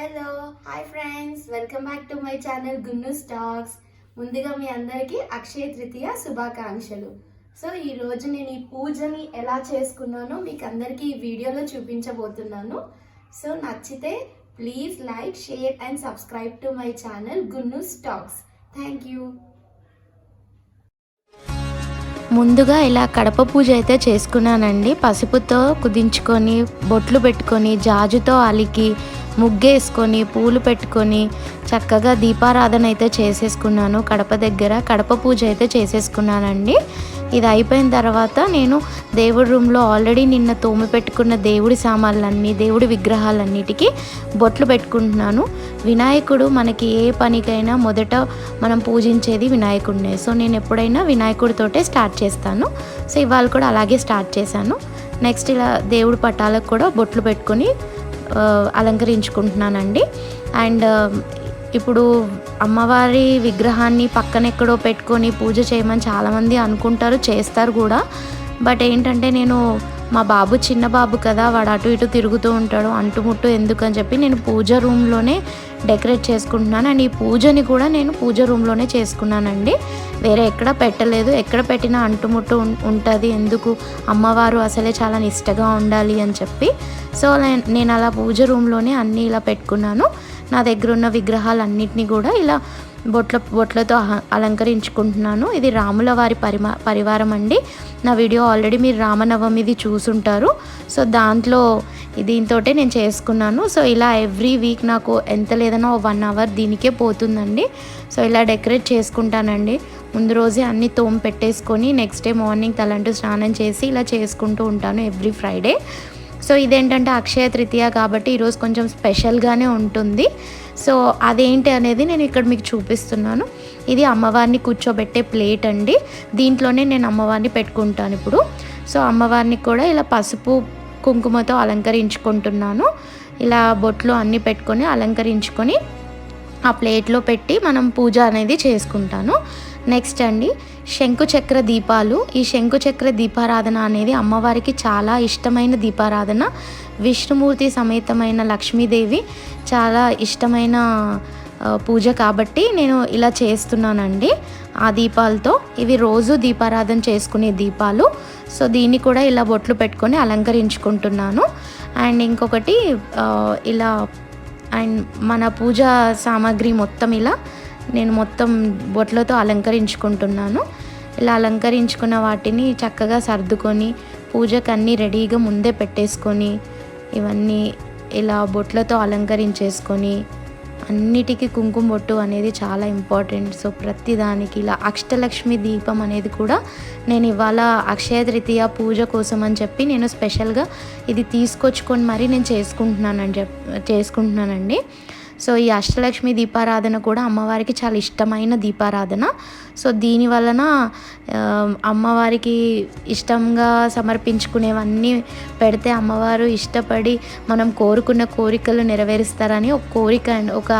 Hello hi friends welcome back to my channel Gunnu stocks ముందుగా మీ అందరికీ అక్షయ తృతీయ శుభాకాంక్షలు. సో ఈ రోజు నేను ఈ పూజని ఎలా చేసుకున్నానో మీకు అందరికీ ఈ వీడియోలో చూపించబోతున్నాను. సో నచ్చితే please like share and subscribe to my channel Gunnu stocks thank you ముందుగా ఇలా కడప పూజ అయితే చేసుకున్నానండి. పసుపుతో కుదించుకొని బొట్లు పెట్టుకొని జాజుతో అలికి ముగ్గేసుకొని పూలు పెట్టుకొని చక్కగా దీపారాధన అయితే చేసేసుకున్నాను. కడప దగ్గర కడప పూజ అయితే చేసేసుకున్నానండి. ఇది అయిపోయిన తర్వాత నేను దేవుడి రూమ్లో ఆల్రెడీ నిన్న తోమి పెట్టుకున్న దేవుడి సామాన్లన్నీ దేవుడి విగ్రహాలన్నిటికీ బొట్లు పెట్టుకుంటున్నాను. వినాయకుడు మనకి ఏ పనికైనా మొదట మనం పూజించేది వినాయకుడినే. సో నేను ఎప్పుడైనా వినాయకుడితోటే స్టార్ట్ చేస్తాను. సో ఇవాళ కూడా అలాగే స్టార్ట్ చేశాను. నెక్స్ట్ ఇలా దేవుడి పటాలకు కూడా బొట్లు పెట్టుకొని అలంకరించుకుంటున్నానండి. అండ్ ఇప్పుడు అమ్మవారి విగ్రహాన్ని పక్కన ఎక్కడో పెట్టుకొని పూజ చేయమని చాలామంది అనుకుంటారు చేస్తారు కూడా. బట్ ఏంటంటే నేను మా బాబు చిన్న బాబు కదా వాడు అటు ఇటు తిరుగుతూ ఉంటాడు అంటుముట్టు ఎందుకని చెప్పి నేను పూజ రూమ్లోనే డెకరేట్ చేసుకుంటున్నాను. అండ్ ఈ పూజని కూడా నేను పూజ రూమ్లోనే చేసుకున్నానండి. వేరే ఎక్కడ పెట్టలేదు. ఎక్కడ పెట్టినా అంటుముట్టు ఉంటుంది. ఎందుకు? అమ్మవారు అసలే చాలా నిష్టగా ఉండాలి అని చెప్పి. సో నేను అలా పూజ రూమ్లోనే అన్నీ ఇలా పెట్టుకున్నాను. నా దగ్గర ఉన్న విగ్రహాలన్నింటినీ కూడా ఇలా బొట్ల బొట్లతో అలంకరించుకుంటున్నాను. ఇది రాముల వారి పరిమా పరివారం అండి. నా వీడియో ఆల్రెడీ మీరు రామనవమిది చూసుంటారు. సో దాంట్లో దీంతో నేను చేసుకున్నాను. సో ఇలా ఎవ్రీ వీక్ నాకు ఎంత లేదనో వన్ అవర్ దీనికే పోతుందండి. సో ఇలా డెకరేట్ చేసుకుంటానండి. ముందు రోజే అన్ని తోము పెట్టేసుకొని నెక్స్ట్ డే మార్నింగ్ తలంటూ స్నానం చేసి ఇలా చేసుకుంటూ ఉంటాను ఎవ్రీ ఫ్రైడే. సో ఇదేంటంటే అక్షయ తృతీయ కాబట్టి ఈరోజు కొంచెం స్పెషల్గానే ఉంటుంది. సో అదేంటి అనేది నేను ఇక్కడ మీకు చూపిస్తున్నాను. ఇది అమ్మవారిని కూర్చోబెట్టే ప్లేట్ అండి. దీంట్లోనే నేను అమ్మవారిని పెట్టుకుంటాను ఇప్పుడు. సో అమ్మవారిని కూడా ఇలా పసుపు కుంకుమతో అలంకరించుకుంటున్నాను. ఇలా బొట్లు అన్నీ పెట్టుకొని అలంకరించుకొని ఆ ప్లేట్లో పెట్టి మనం పూజ అనేది చేసుకుంటాను. నెక్స్ట్ అండి శంకుచక్ర దీపాలు. ఈ శంకుచక్ర దీపారాధన అనేది అమ్మవారికి చాలా ఇష్టమైన దీపారాధన. విష్ణుమూర్తి సమేతమైన లక్ష్మీదేవి చాలా ఇష్టమైన పూజ కాబట్టి నేను ఇలా చేస్తున్నానండి ఆ దీపాలతో. ఇవి రోజు దీపారాధన చేసుకునే దీపాలు. సో దీన్ని కూడా ఇలా బొట్లు పెట్టుకొని అలంకరించుకుంటున్నాను. అండ్ ఇంకొకటి ఇలా అండ్ మన పూజ సామాగ్రి మొత్తం ఇలా నేను మొత్తం బొట్లతో అలంకరించుకుంటున్నాను. ఇలా అలంకరించుకున్న వాటిని చక్కగా సర్దుకొని పూజకు అన్నీ రెడీగా ముందే పెట్టేసుకొని ఇవన్నీ ఇలా బొట్లతో అలంకరించేసుకొని అన్నిటికీ కుంకుమ బొట్టు అనేది చాలా ఇంపార్టెంట్. సో ప్రతిదానికి ఇలా అష్టలక్ష్మి దీపం అనేది కూడా నేను ఇవాళ అక్షయ తృతీయ పూజ కోసం అని చెప్పి నేను స్పెషల్గా ఇది తీసుకొచ్చుకొని మరీ నేను చేసుకుంటున్నానని చెప్ చేసుకుంటున్నానండి. సో ఈ అష్టలక్ష్మి దీపారాధన కూడా అమ్మవారికి చాలా ఇష్టమైన దీపారాధన. సో దీని వలన అమ్మవారికి ఇష్టంగా సమర్పించుకునేవన్నీ పెడితే అమ్మవారు ఇష్టపడి మనం కోరుకున్న కోరికలు నెరవేరుస్తారని ఒక కోరిక ఒక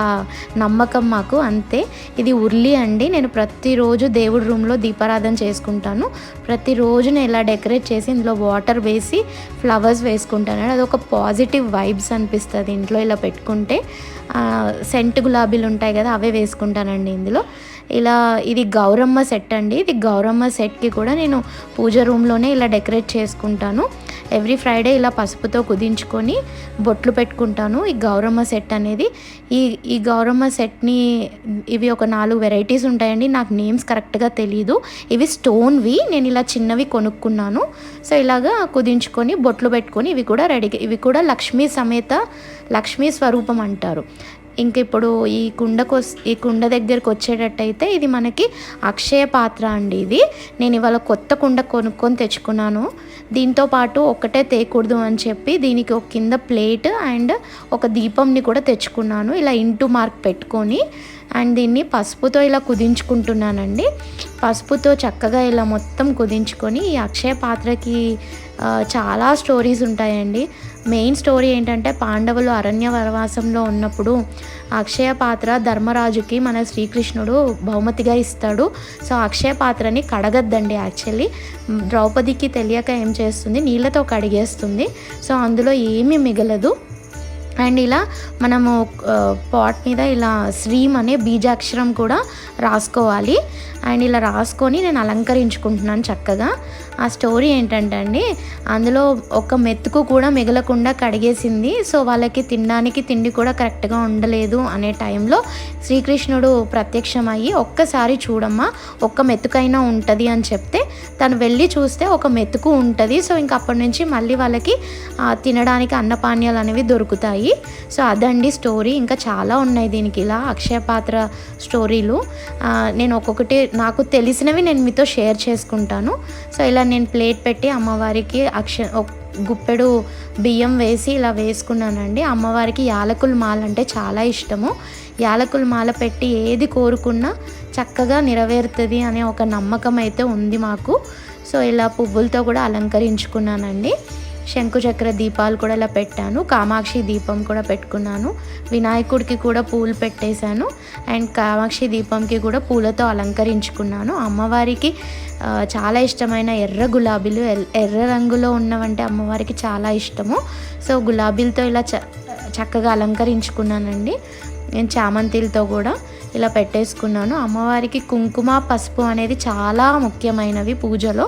నమ్మకం మాకు అంతే. ఇది ఉర్లి అండి. నేను ప్రతిరోజు దేవుడి రూమ్లో దీపారాధన చేసుకుంటాను. ప్రతిరోజు నేను ఇలా డెకరేట్ చేసి ఇందులో వాటర్ వేసి ఫ్లవర్స్ వేసుకుంటాను. అది ఒక పాజిటివ్ వైబ్స్ అనిపిస్తుంది ఇంట్లో ఇలా పెట్టుకుంటే. సెంట్ గులాబీలు ఉంటాయి కదా అవే వేసుకుంటానండి ఇందులో. ఇలా ఇది గౌరమ్మ సెట్ అండి. ఇది గౌరమ్మ సెట్కి కూడా నేను పూజ రూమ్లోనే ఇలా డెకరేట్ చేసుకుంటాను. ఎవ్రీ ఫ్రైడే ఇలా పసుపుతో కుదించుకొని బొట్లు పెట్టుకుంటాను ఈ గౌరమ్మ సెట్ అనేది. ఈ ఈ గౌరమ్మ సెట్ని ఇవి ఒక నాలుగు వెరైటీస్ ఉంటాయండి. నాకు నేమ్స్ కరెక్ట్గా తెలియదు ఇవి స్టోన్వి నేను ఇలా చిన్నవి కొనుక్కున్నాను. సో ఇలాగా కుదించుకొని బొట్లు పెట్టుకొని ఇవి కూడా రెడీ ఇవి కూడా లక్ష్మీ సమేత లక్ష్మీ స్వరూపం అంటారు. ఇంక ఇప్పుడు ఈ కుండకు ఈ కుండ దగ్గరకు వచ్చేటట్టయితే ఇది మనకి అక్షయ పాత్ర అండి ఇది. నేను ఇవాళ కొత్త కుండ కొనుక్కొని తెచ్చుకున్నాను. దీంతో పాటు ఒక్కటే తేకూడదు అని చెప్పి దీనికి ఒక కింద ప్లేట్ అండ్ ఒక దీపంని కూడా తెచ్చుకున్నాను. ఇలా ఇంటూ మార్క్ పెట్టుకొని అండ్ దీన్ని పసుపుతో ఇలా కుదించుకుంటున్నానండి. పసుపుతో చక్కగా ఇలా మొత్తం కుదించుకొని ఈ అక్షయ పాత్రకి చాలా స్టోరీస్ ఉంటాయండి. మెయిన్ స్టోరీ ఏంటంటే పాండవులు అరణ్య వనవాసంలో ఉన్నప్పుడు అక్షయ పాత్ర ధర్మరాజుకి మన శ్రీకృష్ణుడు బహుమతిగా ఇస్తాడు. సో అక్షయ పాత్రని కడగద్దండి యాక్చువల్లీ. ద్రౌపదికి తెలియక ఏం చేస్తుంది? నీళ్ళతో కడిగేస్తుంది. సో అందులో ఏమీ మిగలదు. అండ్ ఇలా మనము పాట్ మీద ఇలా శ్రీం అనే బీజాక్షరం కూడా రాసుకోవాలి. అండ్ ఇలా రాసుకొని నేను అలంకరించుకుంటున్నాను చక్కగా. ఆ స్టోరీ ఏంటంటే అండి అందులో ఒక మెతుకు కూడా మిగలకుండా కడిగేసింది. సో వాళ్ళకి తినడానికి తిండి కూడా కరెక్ట్గా ఉండలేదు అనే టైంలో శ్రీకృష్ణుడు ప్రత్యక్షమయ్యి ఒక్కసారి చూడమ్మా ఒక్క మెతుకైనా ఉంటుంది అని చెప్తే తను వెళ్ళి చూస్తే ఒక మెతుకు ఉంటుంది. సో ఇంక అప్పటి నుంచి మళ్ళీ వాళ్ళకి తినడానికి అన్నపానీయాలు అనేవి దొరుకుతాయి. సో అదండి స్టోరీ. ఇంకా చాలా ఉన్నాయి దీనికి ఇలా అక్షయ పాత్ర స్టోరీలు. నేను ఒక్కొక్కటి నాకు తెలిసినవి నేను మీతో షేర్ చేసుకుంటాను. సో ఇలా నేను ప్లేట్ పెట్టి అమ్మవారికి అక్ష గుప్పెడు బియ్యం వేసి ఇలా వేసుకున్నానండి. అమ్మవారికి యాలకుల మాల అంటే చాలా ఇష్టము. యాలకుల మాల పెట్టి ఏది కోరుకున్నా చక్కగా నెరవేరుతుంది అనే ఒక నమ్మకం అయితే ఉంది మాకు. సో ఇలా పువ్వులతో కూడా అలంకరించుకున్నానండి. శంకుచక్ర దీపాలు కూడా ఇలా పెట్టాను. కామాక్షి దీపం కూడా పెట్టుకున్నాను. వినాయకుడికి కూడా పూలు పెట్టేశాను. అండ్ కామాక్షి దీపంకి కూడా పూలతో అలంకరించుకున్నాను. అమ్మవారికి చాలా ఇష్టమైన ఎర్ర గులాబీలు ఎర్ర రంగులో ఉన్నవంటే అమ్మవారికి చాలా ఇష్టము. సో గులాబీలతో ఇలా చ చక్కగా అలంకరించుకున్నానండి. నేను చామంతిలతో కూడా. ఇలా పెట్టేసుకున్నాను. అమ్మవారికి కుంకుమ పసుపు అనేది చాలా ముఖ్యమైనవి పూజలో.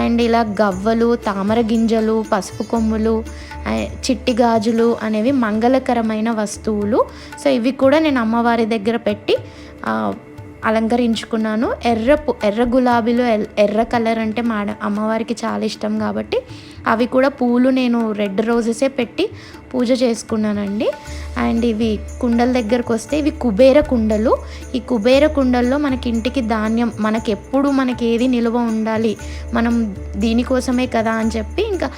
అండ్ ఇలా గవ్వలు తామర గింజలు పసుపు కొమ్ములు చిట్టి గాజులు అనేవి మంగళకరమైన వస్తువులు. సో ఇవి కూడా నేను అమ్మవారి దగ్గర పెట్టి అలంకరించుకున్నాను. ఎర్ర ఎర్ర గులాబీలు ఎర్ర కలర్ అంటే మా అమ్మవారికి చాలా ఇష్టం కాబట్టి అవి కూడా పూలు నేను రెడ్ రోజెసే పెట్టి పూజ చేసుకున్నానండి. అండ్ ఇవి కుండల దగ్గరకు వస్తే ఇవి కుబేర కుండలు. ఈ కుబేర కుండల్లో మనకి ఇంటికి ధాన్యం మనకి ఎప్పుడు మనకి ఏది నిల్వ ఉండాలి మనం దీనికోసమే కదా అని చెప్పి ఇంకా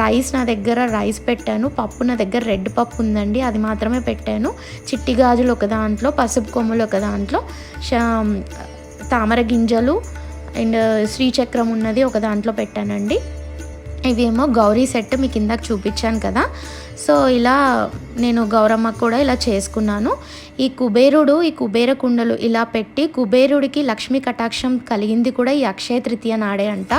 రైస్ నా దగ్గర రైస్ పెట్టాను. పప్పు నా దగ్గర రెడ్ పప్పు ఉందండి అది మాత్రమే పెట్టాను. చిట్టి గాజులు ఒక దాంట్లో పసుపు కొమ్ములు ఒక దాంట్లో తామర గింజలు అండ్ శ్రీచక్రం ఉన్నది ఒక దాంట్లో పెట్టానండి. ఇవేమో గౌరీ సెట్ మీకు ఇందాక చూపించాను కదా. సో ఇలా నేను గౌరమ్మ కూడా ఇలా చేసుకున్నాను. ఈ కుబేరుడు ఈ కుబేర కుండలు ఇలా పెట్టి కుబేరుడికి లక్ష్మీ కటాక్షం కలిగింది కూడా ఈ అక్షయ తృతీయ నాడే అంట.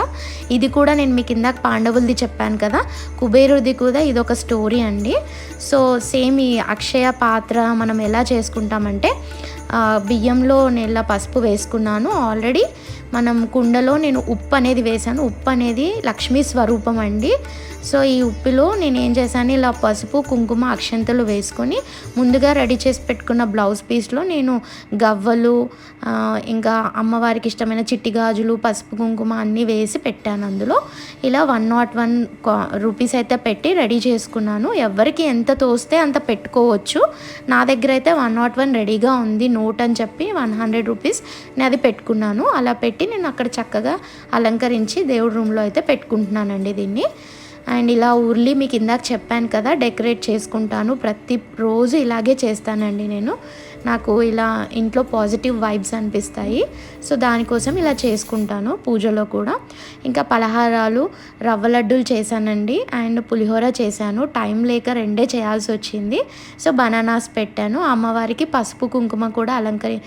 ఇది కూడా నేను మీకు ఇందాక పాండవులది చెప్పాను కదా. కుబేరుడిది కూడా ఇది ఒక స్టోరీ అండి. సో సేమ్ ఈ అక్షయ పాత్ర మనం ఎలా చేసుకుంటామంటే బియ్యంలో బియ్యంలో ఇలా పసుపు వేసుకున్నాను. ఆల్రెడీ మనం కుండలో నేను ఉప్పు అనేది వేసాను ఉప్పు అనేది లక్ష్మీ స్వరూపం అండి సో ఈ ఉప్పులో నేను ఏం చేశాను ఇలా పసుపు కుంకుమ అక్షంతలు వేసుకొని ముందుగా రెడీ చేసి పెట్టుకున్న బ్లౌజ్ పీస్లో నేను గవ్వలు ఇంకా అమ్మవారికి ఇష్టమైన చిట్టి గాజులు పసుపు కుంకుమ అన్నీ వేసి పెట్టాను అందులో. ఇలా వన్ నాట్ వన్ రూపీస్ అయితే పెట్టి రెడీ చేసుకున్నాను. ఎవరికి ఎంత తోస్తే అంత పెట్టుకోవచ్చు. నా దగ్గర అయితే వన్ నాట్ వన్ రెడీగా ఉంది నోట్ అని చెప్పి వన్ హండ్రెడ్ రూపీస్ నేను అది పెట్టుకున్నాను. అలా పెట్టి నేను అక్కడ చక్కగా అలంకరించి దేవుడి రూమ్లో అయితే పెట్టుకుంటున్నానండి దీన్ని అండ్ ఇలా ఉర్లి మీకు ఇందాక చెప్పాను కదా డెకరేట్ చేసుకుంటాను. ప్రతి రోజు ఇలాగే చేస్తానండి నేను. నాకు ఇలా ఇంట్లో పాజిటివ్ వైబ్స్ అనిపిస్తాయి. సో దానికోసం ఇలా చేసుకుంటాను పూజలో కూడా. ఇంకా పలహారాలు రవ్వ లడ్డూలు చేశానండి. అండ్ పులిహోర చేశాను. టైం లేక రెండే చేయాల్సి వచ్చింది. సో బనానాస్ పెట్టాను. అమ్మవారికి పసుపు కుంకుమ కూడా అలంకరి